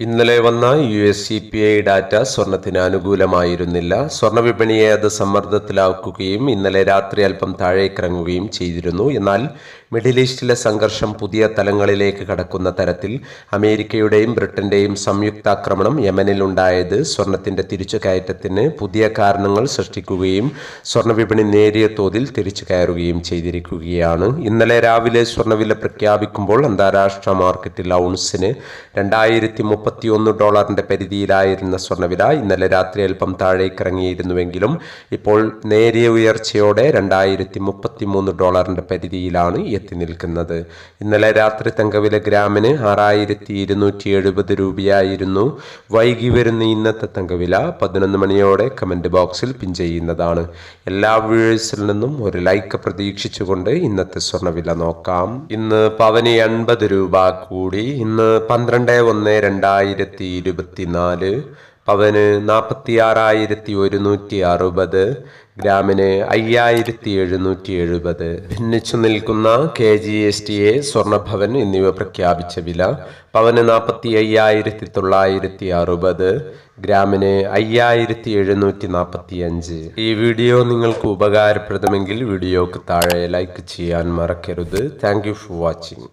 ഇന്നലെ വന്ന U S C P I data സ്വർണത്തിന് അനുകൂലമായിരുന്നില്ല. സ്വർണ വിപണിയെ അത് സമ്മർദ്ദത്തിലാക്കുകയും ഇന്നലെ രാത്രി അല്പം താഴേക്കിറങ്ങുകയും ചെയ്തിരുന്നു. എന്നാൽ മിഡിൽ ഈസ്റ്റിലെ സംഘർഷം പുതിയ തലങ്ങളിലേക്ക് കടക്കുന്ന തരത്തിൽ അമേരിക്കയുടെയും ബ്രിട്ടന്റെയും സംയുക്താക്രമണം യമനിൽ ഉണ്ടായത് സ്വർണത്തിന്റെ തിരിച്ചുകയറ്റത്തിന് പുതിയ കാരണങ്ങൾ സൃഷ്ടിക്കുകയും സ്വർണവിപണി നേരിയ തോതിൽ തിരിച്ചു കയറുകയും ചെയ്തിരിക്കുകയാണ്. ഇന്നലെ രാവിലെ സ്വർണവില പ്രഖ്യാപിക്കുമ്പോൾ അന്താരാഷ്ട്ര മാർക്കറ്റിൽ ഔൺസിന് രണ്ടായിരത്തി മുപ്പത്തിയൊന്ന് ഡോളറിന്റെ പരിധിയിലായിരുന്ന സ്വർണവില ഇന്നലെ രാത്രി അല്പം താഴേക്കിറങ്ങിയിരുന്നുവെങ്കിലും ഇപ്പോൾ നേരിയ ഉയർച്ചയോടെ രണ്ടായിരത്തി മുപ്പത്തി മൂന്ന് ഡോളറിന്റെ പരിധിയിലാണ് എത്തി നിൽക്കുന്നത്. ഇന്നലെ രാത്രി തങ്കവില ഗ്രാമിന് ആറായിരത്തി ഇരുന്നൂറ്റി എഴുപത് രൂപയായിരുന്നു. വൈകി വരുന്ന ഇന്നത്തെ തങ്കവില പതിനൊന്ന് മണിയോടെ കമന്റ് ബോക്സിൽ പിൻ ചെയ്യുന്നതാണ്. എല്ലാ വ്യൂഴേഴ്സിൽ നിന്നും ഒരു ലൈക്ക് പ്രതീക്ഷിച്ചുകൊണ്ട് ഇന്നത്തെ സ്വർണവില നോക്കാം. ഇന്ന് പവന് എൺപത് രൂപ കൂടി. ഇന്ന് പന്ത്രണ്ട് ഒന്ന് രണ്ടായിരത്തി ഇരുപത്തിനാല് പവന് നാൽപ്പത്തി ആറായിരത്തി ഒരുന്നൂറ്റി അറുപത് ഗ്രാമിന് അയ്യായിരത്തി എഴുന്നൂറ്റി എഴുപത് ഭിന്നിച്ചു നിൽക്കുന്ന K G S T A സ്വർണഭവൻ എന്നിവ പ്രഖ്യാപിച്ച വില പവന് നാൽപ്പത്തി അയ്യായിരത്തി തൊള്ളായിരത്തി അറുപത് ഗ്രാമിന് അയ്യായിരത്തി എഴുന്നൂറ്റി നാൽപ്പത്തി അഞ്ച് ഈ വീഡിയോ നിങ്ങൾക്ക് ഉപകാരപ്രദമെങ്കിൽ വീഡിയോക്ക് താഴെ ലൈക്ക് ചെയ്യാൻ മറക്കരുത്. Thank you for watching.